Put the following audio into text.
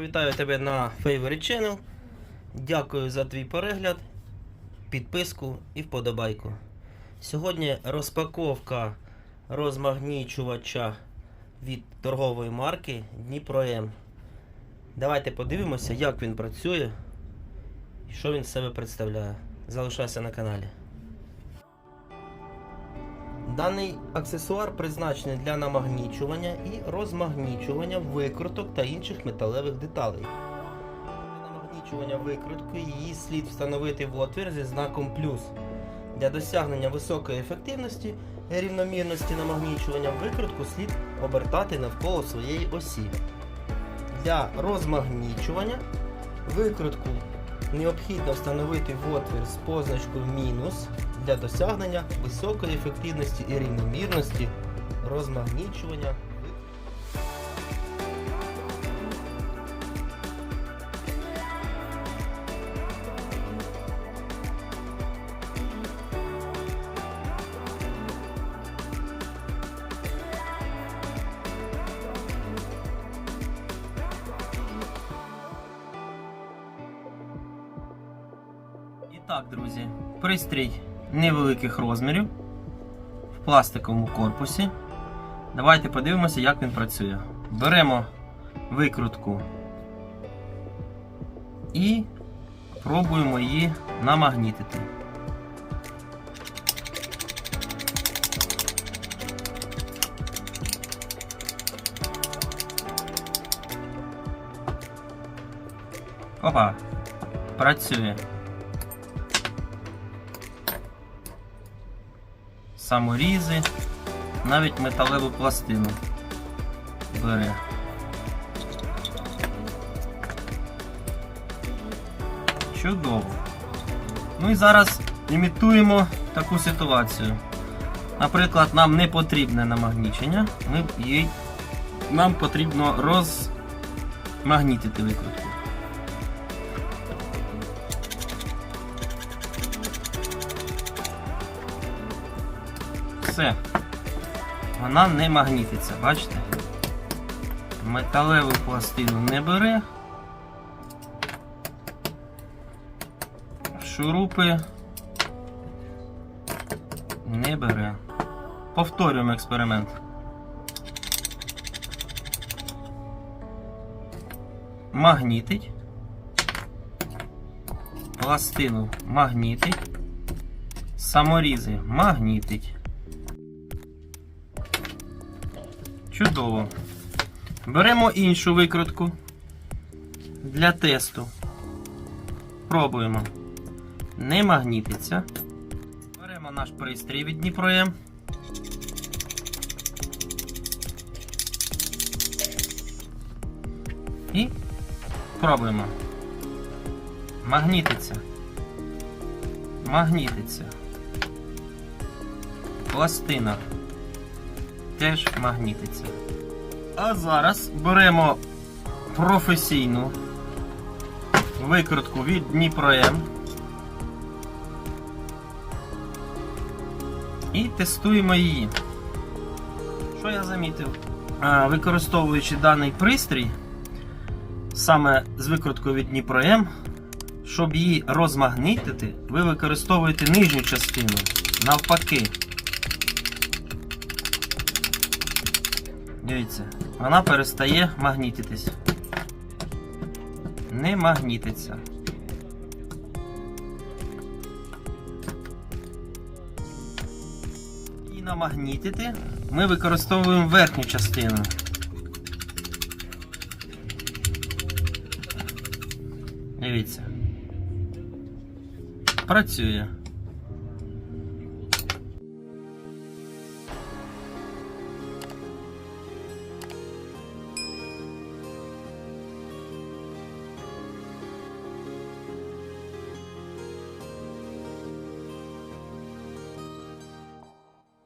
вітаю тебе на Favorite Channel. Дякую за твій перегляд, підписку і вподобайку. Сьогодні розпаковка розмагнічувача від торгової марки Дніпро М. Давайте подивимося, як він працює і що він з себе представляє. Залишайся на каналі. Даний аксесуар призначений для намагнічування і розмагнічування викруток та інших металевих деталей. Для намагнічування викрутки її слід встановити в отвір зі знаком плюс. Для досягнення високої ефективності рівномірності намагнічування викрутку слід обертати навколо своєї осі. Для розмагнічування викрутку необхідно встановити в отвір з позначкою мінус для досягнення високої ефективності і рівномірності розмагнічування. Так, друзі, пристрій невеликих розмірів в пластиковому корпусі. Давайте подивимося, як він працює. Беремо викрутку і пробуємо її намагнітити. Опа, працює. Саморізи, навіть металеву пластину бере. Чудово. Ну і зараз імітуємо таку ситуацію. Наприклад, нам не потрібне намагнічення, ми їй, нам потрібно розмагнітити викрутку. Все. Вона не магнітиться, бачите? Металеву пластину не бере. Шурупи не бере. Повторюємо експеримент. Магнітить. Пластину магнітить. Саморізи магнітить. Чудово. Беремо іншу викрутку для тесту. Пробуємо. Не магнітиться. Беремо наш пристрій від Дніпроєм. І пробуємо. Магнітиться. Магнітиться. Пластина теж магнітиться. А зараз беремо професійну викрутку від Дніпром і тестуємо її. Що я замітив? Використовуючи даний пристрій, саме з викруткою від Дніпром, щоб її розмагнітити, ви використовуєте нижню частину навпаки. Дивіться, вона перестає магнітитись. Не магнітиться. І намагнітити ми використовуємо верхню частину. Дивіться. Працює.